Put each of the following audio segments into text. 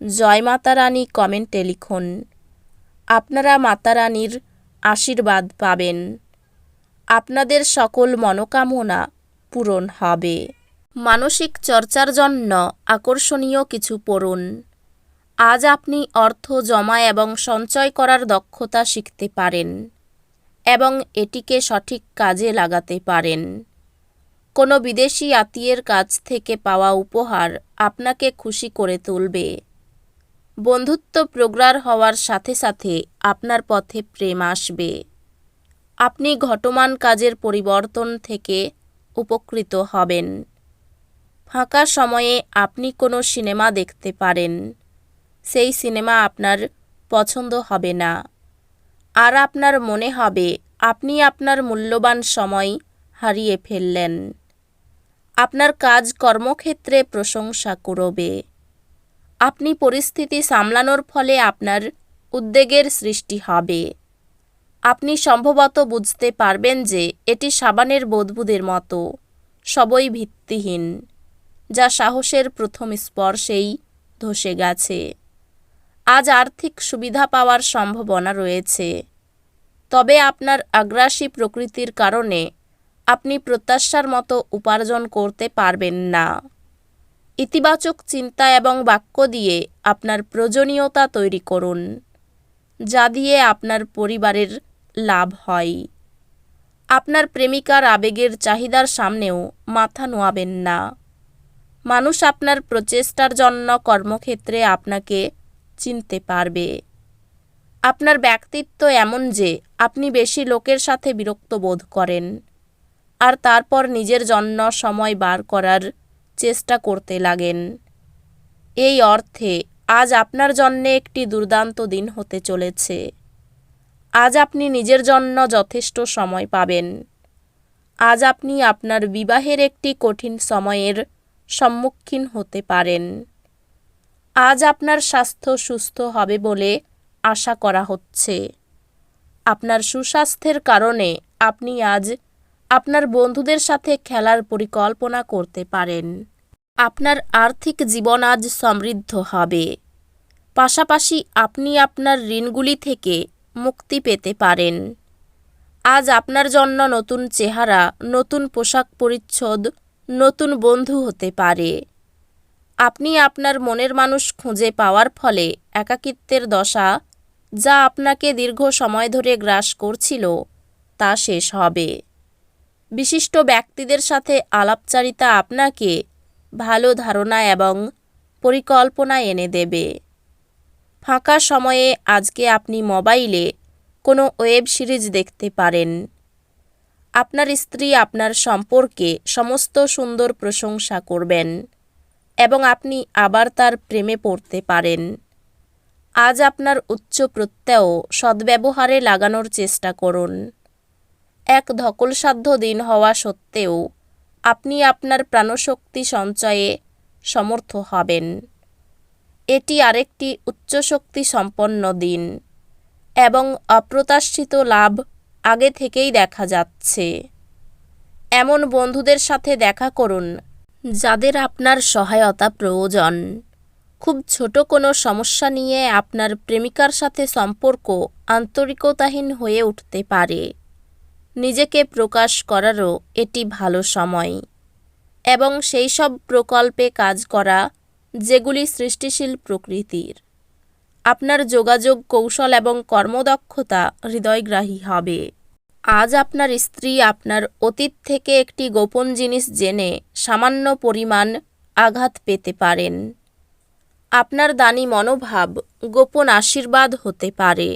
জয় মাতা রানী কমেন্টে লিখুন, আপনারা মাতা রানীর আশীর্বাদ পাবেন। আপনাদের সকল মনোকামনা পূরণ হবে। মানসিক চর্চার জন্য আকর্ষণীয় কিছু পড়ুন। আজ আপনি অর্থ জমা এবং সঞ্চয় করার দক্ষতা শিখতে পারেন এবং এটিকে সঠিক কাজে লাগাতে পারেন। কোনো বিদেশি আত্মীয়ের কাছ থেকে পাওয়া উপহার আপনাকে খুশি করে তুলবে। বন্ধুত্ব প্রগাঢ় হওয়ার সাথে সাথে আপনার পথে প্রেম আসবে। আপনি ঘটমান কাজের পরিবর্তন থেকে উপকৃত হবেন। ফাঁকা সময়ে আপনি কোনো সিনেমা দেখতে পারেন। সেই সিনেমা আপনার পছন্দ হবে না। আর আপনার মনে হবে, আপনি আপনার মূল্যবান সময় হারিয়ে ফেললেন। আপনার কাজ কর্মক্ষেত্রে প্রশংসা করবে আপনি পরিস্থিতি সামলানোর ফলে আপনার উদ্বেগের সৃষ্টি হবে। আপনি সম্ভবত বুঝতে পারবেন যে এটি সাবানের বদবুদের মতো, সবই ভিত্তিহীন, যা সাহসের প্রথম স্পর্শেই ধসে গেছে। আজ আর্থিক সুবিধা পাওয়ার সম্ভাবনা রয়েছে। তবে আপনার আগ্রাসী প্রকৃতির কারণে আপনি প্রত্যাশার মতো উপার্জন করতে পারবেন না। ইতিবাচক চিন্তা এবং বাক্য দিয়ে আপনার প্রয়োজনীয়তা তৈরি করুন, যা দিয়ে আপনার পরিবারের লাভ হয়। আপনার প্রেমিকার আবেগের চাহিদার সামনেও মাথা নোয়াবেন না। মানুষ আপনার প্রচেষ্টার জন্য কর্মক্ষেত্রে আপনাকে চিনতে পারবে। আপনার ব্যক্তিত্ব এমন যে আপনি বেশি লোকের সাথে বিরক্ত বোধ করেন, আর তারপর নিজের জন্য সময় বার করার চেষ্টা করতে লাগেন। এই অর্থে আজ আপনার জন্যে একটি দুর্দান্ত দিন হতে চলেছে। আজ আপনি নিজের জন্য যথেষ্ট সময় পাবেন। আজ আপনি আপনার বিবাহের একটি কঠিন সময়ের সম্মুখীন হতে পারেন। আজ আপনার স্বাস্থ্য সুস্থ হবে বলে আশা করা হচ্ছে। আপনার সুস্বাস্থ্যের কারণে আপনি আজ আপনার বন্ধুদের সাথে খেলার পরিকল্পনা করতে পারেন। আপনার আর্থিক জীবন আজ সমৃদ্ধ হবে। পাশাপাশি আপনি আপনার ঋণগুলি থেকে মুক্তি পেতে পারেন। আজ আপনার জন্য নতুন চেহারা, নতুন পোশাক পরিচ্ছদ, নতুন বন্ধু হতে পারে। আপনি আপনার মনের মানুষ খুঁজে পাওয়ার ফলে একাকিত্বের দশা যা আপনাকে দীর্ঘ সময় ধরে গ্রাস করছিল, তা শেষ হবে। বিশিষ্ট ব্যক্তিদের সাথে আলাপচারিতা আপনাকে ভালো ধারণা এবং পরিকল্পনা এনে দেবে। ফাঁকা সময়ে আজকে আপনি মোবাইলে কোনো ওয়েব সিরিজ দেখতে পারেন। আপনার স্ত্রী আপনার সম্পর্কে সমস্ত সুন্দর প্রশংসা করবেন এবং আপনি আবার তার প্রেমে পড়তে পারেন। আজ আপনার উচ্চ প্রত্যয় সদ্ব্যবহারে লাগানোর চেষ্টা করুন। এক ধকলসাধ্য দিন হওয়া সত্ত্বেও আপনি আপনার প্রাণশক্তি সঞ্চয়ে সমর্থ হবেন। এটি আরেকটি উচ্চশক্তি সম্পন্ন দিন এবং অপ্রত্যাশিত লাভ আগে থেকেই দেখা যাচ্ছে। এমন বন্ধুদের সাথে দেখা করুন যাদের আপনার সহায়তা প্রয়োজন। খুব ছোট কোনো সমস্যা নিয়ে আপনার প্রেমিকার সাথে সম্পর্ক আন্তরিকতাহীন হয়ে উঠতে পারে। নিজেকে প্রকাশ করারও এটি ভালো সময়। এবং সেই সব প্রকল্পে কাজ করা, যেগুলি সৃষ্টিশীল প্রকৃতির। আপনার যোগাযোগ কৌশল এবং কর্মদক্ষতা হৃদয়গ্রাহী হবে। আজ আপনার স্ত্রী আপনার অতীত থেকে একটি গোপন জিনিস জেনে সামান্য পরিমাণ আঘাত পেতে পারেন। আপনার দানি মনোভাব গোপন আশীর্বাদ হতে পারে।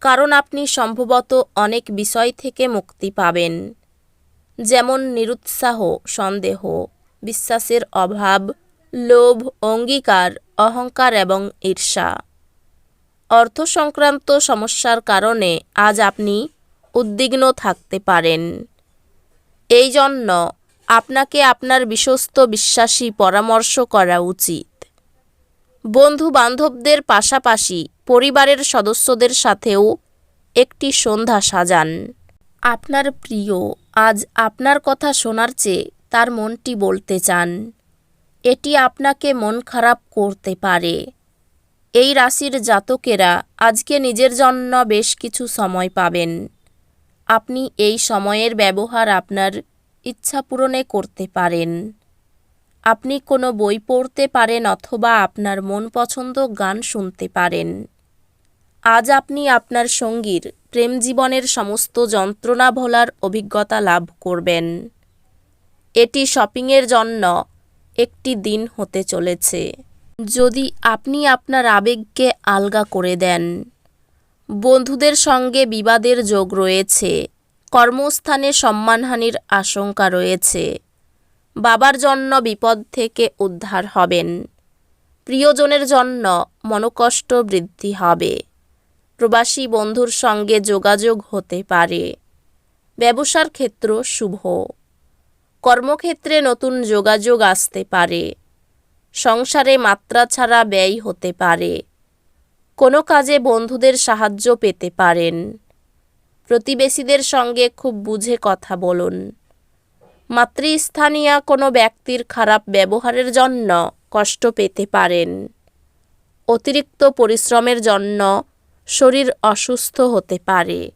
কারণ আপনি সম্ভবত অনেক বিষয় থেকে মুক্তি পাবেন। যেমন নিরুৎসাহ, সন্দেহ, বিশ্বাসের অভাব, লোভ, অঙ্গীকার, অহংকার এবং ঈর্ষা। অর্থ সংক্রান্ত সমস্যার কারণে আজ আপনি উদ্বিগ্ন থাকতে পারেন। এই জন্য আপনাকে আপনার বিশ্বস্ত বিশ্বাসী পরামর্শ করা উচিত। বন্ধু বান্ধবদের পাশাপাশি পরিবারের সদস্যদের সাথেও একটি সন্ধ্যা সাজান। আপনার প্রিয় আজ আপনার কথা শোনার চেয়ে তার মনটি বলতে চান। এটি আপনাকে মন খারাপ করতে পারে। এই রাশির জাতকেরা আজকে নিজের জন্য বেশ কিছু সময় পাবেন। আপনি এই সময়ের ব্যবহার আপনার ইচ্ছা পূরণে করতে পারেন। আপনি কোনো বই পড়তে পারেন অথবা আপনার মন পছন্দ গান শুনতে পারেন। আজ আপনি আপনার সঙ্গীর প্রেম জীবনের সমস্ত যন্ত্রণা ভোলার অভিজ্ঞতা লাভ করবেন। এটি শপিংয়ের জন্য একটি দিন হতে চলেছে। যদি আপনি আপনার আবেগকে আলগা করে দেন, বন্ধুদের সঙ্গে বিবাদের যোগ রয়েছে, কর্মস্থানে সম্মানহানির আশঙ্কা রয়েছে, বাবার জন্য বিপদ থেকে উদ্ধার হবেন, প্রিয়জনের জন্য মনোকষ্ট বৃদ্ধি হবে। প্রবাসী বন্ধুর সঙ্গে যোগাযোগ হতে পারে। ব্যবসার ক্ষেত্র শুভ। কর্মক্ষেত্রে নতুন যোগাযোগ আসতে পারে। সংসারে মাত্রা ছাড়া ব্যয় হতে পারে। কোনো কাজে বন্ধুদের সাহায্য পেতে পারেন। প্রতিবেশীদের সঙ্গে খুব বুঝে কথা বলুন। মাতৃস্থানীয় কোনো ব্যক্তির খারাপ ব্যবহারের জন্য কষ্ট পেতে পারেন। অতিরিক্ত পরিশ্রমের জন্য শরীর অসুস্থ হতে পারে।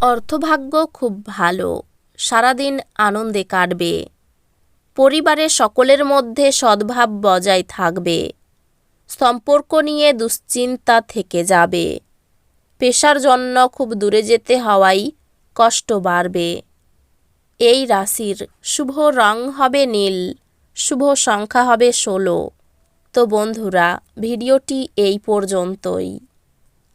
অর্থভাগ্য খুব ভালো। সারাদিন আনন্দে কাটবে। পরিবারের সকলের মধ্যে সদ্ভাব বজায় থাকবে। সম্পর্ক নিয়ে দুশ্চিন্তা থেকে যাবে। পেশার জন্য খুব দূরে যেতে হওয়াই কষ্ট বাড়বে। এই রাশির শুভ রং হবে নীল, শুভ সংখ্যা হবে ষোলো। তো বন্ধুরা, ভিডিওটি এই পর্যন্তই।